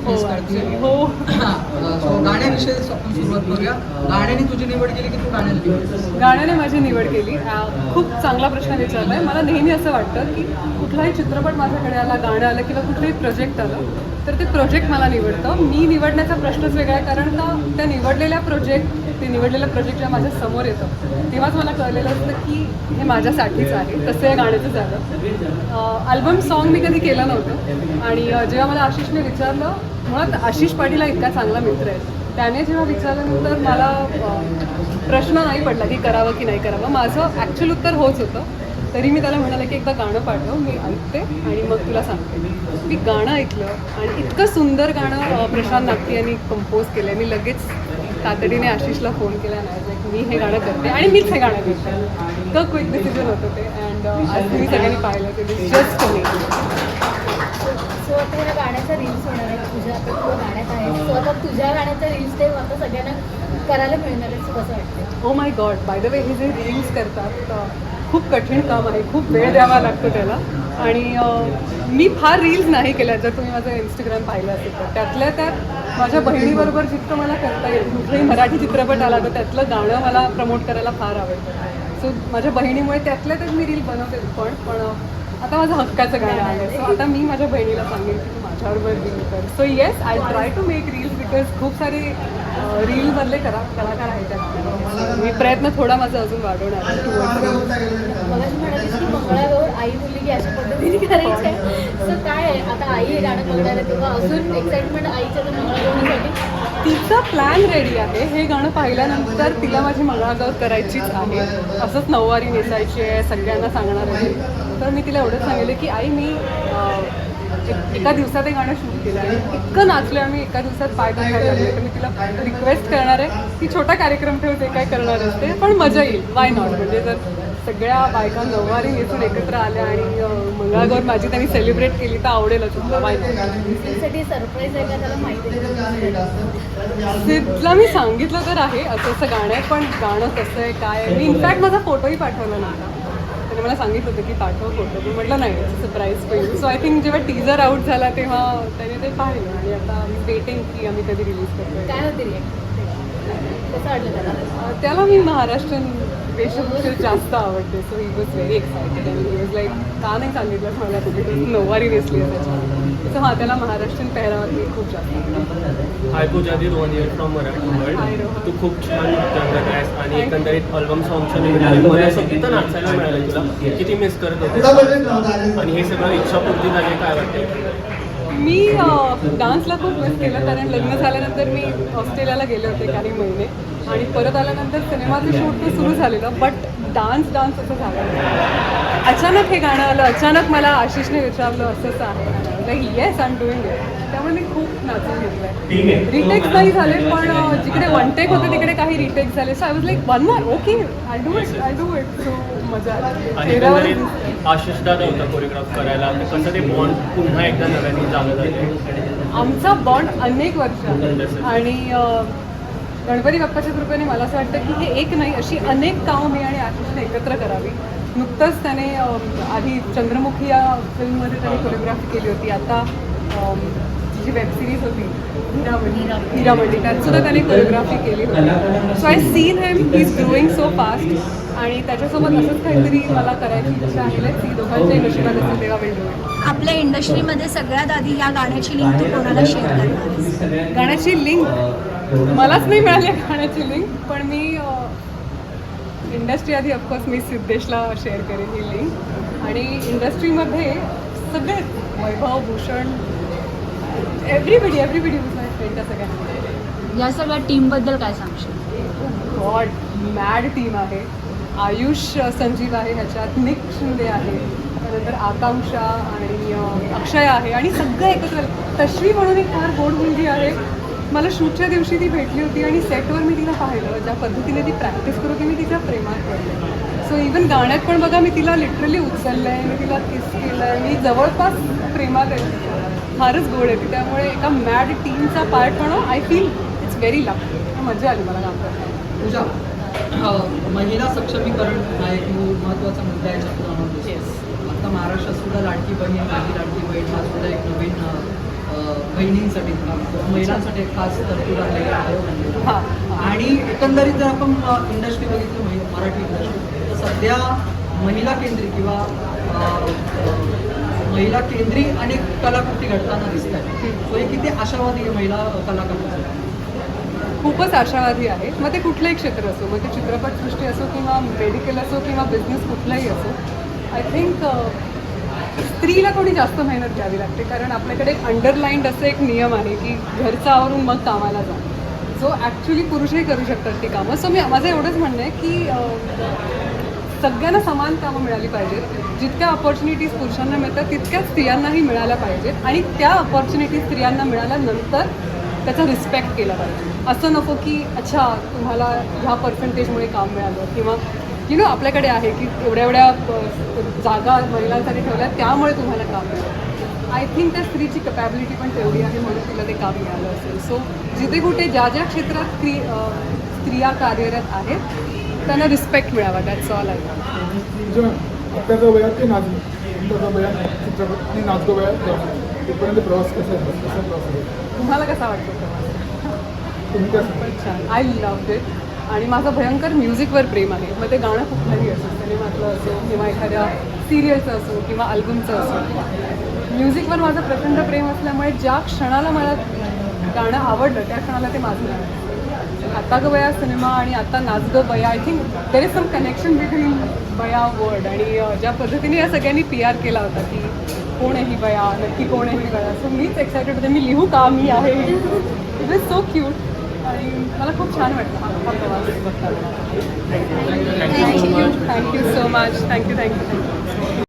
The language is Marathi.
हो हो. गाण्याविषयी आपण सुरुवात करूया. गाण्याने तुझी निवड केली की तू गाण्याला निवड गाण्याने माझी निवड केली. खूप चांगला प्रश्न विचारला आहे मला नेहमी असं वाटतं की कुठलाही चित्रपट माझ्याकडे आला गाणं आलं किंवा कुठलंही प्रोजेक्ट आलं तर ते प्रोजेक्ट मला निवडतं. मी निवडण्याचा प्रश्नच वेगळा आहे कारण का त्या निवडलेल्या प्रोजेक्ट ते निवडलेलं प्रोजेक्ट जेव्हा माझ्यासमोर येतं. तेव्हाच मला कळलेलं असतं की हे माझ्यासाठीच आहे. तसं या गाण्याचं झालं. अल्बम सॉन्ग मी कधी केलं नव्हतं. आणि जेव्हा मला आशिषने विचारलं मुळात आशिष पाटील हा इतका चांगला मित्र आहे. त्याने जेव्हा विचारल्यानंतर मला प्रश्न नाही पडला की करावं की नाही करावं. माझं ॲक्च्युअल उत्तर होच होतं. तरी मी त्याला म्हणाले की एकदा गाणं पाठव मी ऐकते आणि मग तुला सांगते. मी गाणं ऐकलं आणि इतकं सुंदर गाणं प्रशांत नागटी यांनी कंपोज केलं मी लगेच तातडीने आशिषला फोन केला नाही. लाईक मी हे गाणं करते आणि मीच हे गाणं करते. इतकं क्विक डिसिजन होतं ते. अँड आज तुम्ही सगळ्यांनी पाहिलं ते जस्ट मी सो आता गाण्याचा रील्स होणार आहे तुझ्या आता तू गाण्यात आहे. सो आता तुझ्या गाण्याचा रील्स ते आता सगळ्यांना करायला मिळणार आहे कसं वाटतं ओ my God by the way हे जे रील्स करतात अ, खूप कठीण काम आहे खूप वेळ द्यावा लागतो त्याला. आणि मी फार रील्स नाही केल्या जर तुम्ही माझं इंस्टाग्राम पाहिलं असेल तर. त्यातल्या त्यात माझ्या बहिणीबरोबर जितकं मला करता येईल कुठलाही मराठी चित्रपट आला तर त्यातलं गाणं मला प्रमोट करायला फार आवडतं. सो माझ्या बहिणीमुळे त्यातल्या त्यात मी रील बनवते पण पण आता माझं हक्काचं गाणं आहे सो आता मी माझ्या बहिणीला सांगेन की तू माझ्याबरोबर रील कर. So yes I try to make reels because खूप सारे रीलमधले करा कलाकार आहेत मी प्रयत्न थोडा माझा अजून वाढवणार मला आई बोलली की अशा पद्धतीने करायचं आहे? सो काय आता आई हे गाणं बघणार आहे तेव्हा अजून एक्साइटमेंट आईच्या तर मंगळागौरीसाठी तिचा प्लॅन रेडी आहे. हे गाणं पाहिल्यानंतर तिला माझी मंगळागौर करायचीच आहे. असंच नऊवारी नेसायची आहे सगळ्यांना सांगणार आहे. तर मी तिला एवढंच सांगितलं की आई मी एका दिवसात हे गाणं शूट केलं आणि इतकं नाचलं आम्ही एका दिवसात पाय दुखायला लागले. तर मी तिला रिक्वेस्ट करणार आहे की छोटा कार्यक्रम ठेव ते काय करणार असते पण मजा येईल. वाय नॉट म्हणजे जर सगळ्या बायका नऊवारी नेसून एकत्र आल्या आणि मंगळागौर माझी त्यांनी सेलिब्रेट केली तर आवडेलच. वाय नॉट सरप्राईज आहे का त्याला माहिती सिद्धला मी सांगितलं तर आहे असं असं गाणं आहे पण गाणं कसं आहे काय मी इनफॅक्ट माझा फोटोही पाठवला नव्हता. त्याने मला सांगितलं होतं की पाठव फोटो. मी म्हटलं नाही सरप्राईज होईल सो आय थिंक जेव्हा टीजर आउट झाला तेव्हा त्याने ते पाहिलं. आणि आता मी वेटिंग की आम्ही कधी रिलीज करतोय. काय होते त्याला मी महाराष्ट्रीयन वेशभूषा जास्त आवडते so he was very excited आणि ही वॉज लाईक का नाही सांगितलं मला तुम्ही तू नऊवारी नेसली आहे त्याच्यावर सो हां त्याला महाराष्ट्रीयन पेहरावात मी खूप जास्त आवडते. Hi Pooja the Rohan here from Marathi world. तू खूप छान नृत्य करत आहेस आणि. एकंदरीत अल्बम सॉंगच्या निमित्ताने मला संगीत नाचायला मिळालं तुला? किती मिस करत होते आणि हे सगळं इच्छापूर्ती झाली काय वाटते मी डान्सला खूप मिस केलं. कारण लग्न झाल्यानंतर मी ऑस्ट्रेलियाला गेले होते काही महिने. आणि परत आल्यानंतर सिनेमाचं शूट तर सुरू झालेलं. बट डान्स डान्स असं झालं. अचानक हे गाणं आलं. अचानक मला आशिषने विचारलं असं असं आहे. Yes I am doing it त्यामुळे मी खूप नाचून घेतलंय. रिटेक्स नाही झाले पण जिकडे वन टेक होते तिकडे काही रिटेक्स झाले. So I was like one more okay I do it I do it so मजा आली. आणि एकंदरीत होता कोरिओग्राफ करायला. तर कसं ते बॉन्ड पुन्हा एकदा नव्याने झालं? आमचा बॉन्ड अनेक वर्ष. आणि गणपती बाप्पाच्या कृपेने मला असं वाटतं की हे एक नाही अशी अनेक कामं मी आणि आशिषने एकत्र करावी. नुकतंच त्याने आधी चंद्रमुखी या फिल्ममध्ये त्याने कोरिओग्राफी केली होती. आता जी वेब सिरीज होती हिरामंडी त्यात सुद्धा त्याने कोरिओग्राफी केली होती. So I seen him he is growing so fast आणि त्याच्यासोबत असंच काहीतरी मला करायची इच्छा आहे. ती दोघांच्याही नशिबात असेल तेव्हा वेळ आपल्या इंडस्ट्रीमध्ये सगळ्यात आधी या गाण्याची लिंक तू कोणाला शेअर करणार? गाण्याची लिंक मलाच नाही मिळाली गाण्याची लिंक पण मी इंडस्ट्री आधी ऑफकोर्स मी सिद्धेशला शेअर करेन ही लिंक आणि इंडस्ट्रीमध्ये सगळे Vaibhav Bhushan everybody everybody was my friend त्या सगळ्यांना या सगळ्या टीमबद्दल काय सांगशील? गॉड मॅड टीम आहे. आयुष संजीव आहे ह्याच्यात निक शिंदे आहे. त्यानंतर आकांक्षा आणि अक्षय आहे. आणि सगळं एकत्र. तश्वी म्हणून एक फार गोड मुलगी आहे. मला शूटच्या दिवशी ती भेटली होती आणि सेटवर मी तिला पाहिलं. ज्या पद्धतीने ती प्रॅक्टिस करत होती मी तिच्या प्रेमात पडले. सो इवन गाण्यात पण बघा मी तिला लिटरली उचललं आहे मी तिला किस केलं आहे मी जवळपास प्रेमात आहे. फारच गोड आहे. ती त्यामुळे एका मॅड टीमचा पार्ट म्हणून I feel it's very luck मजा आली मला काम करताना महिला सक्षमीकरण हा एक महत्त्वाचा मुद्दा आहे. आता महाराष्ट्रात सुद्धा लाडकी बहीण माझी लाडकी बहीण हा सुद्धा एक नवीन बहिणींसाठी महिलांसाठी एक खास तरतूद आहे. आणि एकंदरीत जर आपण इंडस्ट्री बघितली मराठी इंडस्ट्री तर सध्या महिला केंद्रित किंवा महिला केंद्री अनेक कलाकृती घडताना दिसत आहेत हे किती आशावादी आहे महिला कलाकारांसाठी? खूपच आशावादी आहे. मग ते कुठलंही क्षेत्र असो मग ते चित्रपटसृष्टी असो किंवा मेडिकल असो किंवा बिझनेस कुठलाही असो आय थिंक स्त्रीला कोणी जास्त मेहनत घ्यावी लागते. कारण आपल्याकडे एक अंडरलाईन्ड असं एक नियम आहे की घरचा आवरून मग कामाला जा. जो ॲक्च्युली पुरुषही करू शकतात ती कामं. सो मी माझं एवढंच म्हणणं आहे की सगळ्यांना समान कामं मिळाली पाहिजेत. जितक्या ऑपॉर्च्युनिटीज पुरुषांना मिळतात तितक्याच स्त्रियांनाही मिळाल्या पाहिजेत. आणि त्या ऑपॉर्च्युनिटीज स्त्रियांना मिळाल्यानंतर त्याचा रिस्पेक्ट केला पाहिजे. असं नको की अच्छा तुम्हाला ह्या पर्सेंटेजमुळे काम मिळालं किंवा यु नो आपल्याकडे आहे की एवढ्या एवढ्या जागा महिलांसाठी ठेवल्या त्यामुळे तुम्हाला काम मिळालं. आय थिंक त्या स्त्रीची कपॅबिलिटी पण तेवढी आहे म्हणून तिला ते काम मिळालं असेल. सो जिथे कुठे ज्या ज्या क्षेत्रात स्त्री स्त्रिया कार्यरत आहेत त्यांना रिस्पेक्ट मिळावा दॅट्स ऑल आय तुझ्या आत्ताच्या वयात ते नाच आत्ताच्या वयात चित्रपट आणि नाचगो वयात तिथपर्यंत प्रवास कसा आहे? कसा प्रवास? आहे तुम्हाला कसा वाटतो प्रवास? तुम्ही छान. आय लव्ह इट आणि माझं भयंकर म्युझिकवर प्रेम आहे. मग ते गाणं कुठलंही असो सिनेमातलं असो किंवा एखाद्या सिरियलचं असो किंवा अल्बमचं असो. म्युझिकवर माझं प्रचंड प्रेम असल्यामुळे ज्या क्षणाला मला गाणं आवडलं त्या क्षणाला ते माझं गाणं. आता ग बया सिनेमा आणि आता नाच ग बया I think there is some connection between बया वर्ड आणि ज्या पद्धतीने या सगळ्यांनी पी आर केला होता की कोण आहे ही बया नक्की कोण आहे ही बया. सो मीच एक्सायटेड होते मी लिहू का मी आहे? इट इज सो क्यूट आणि मला खूप छान वाटलं हा प्रवास बघताना. Thank you thank you so much thank you thank you thank you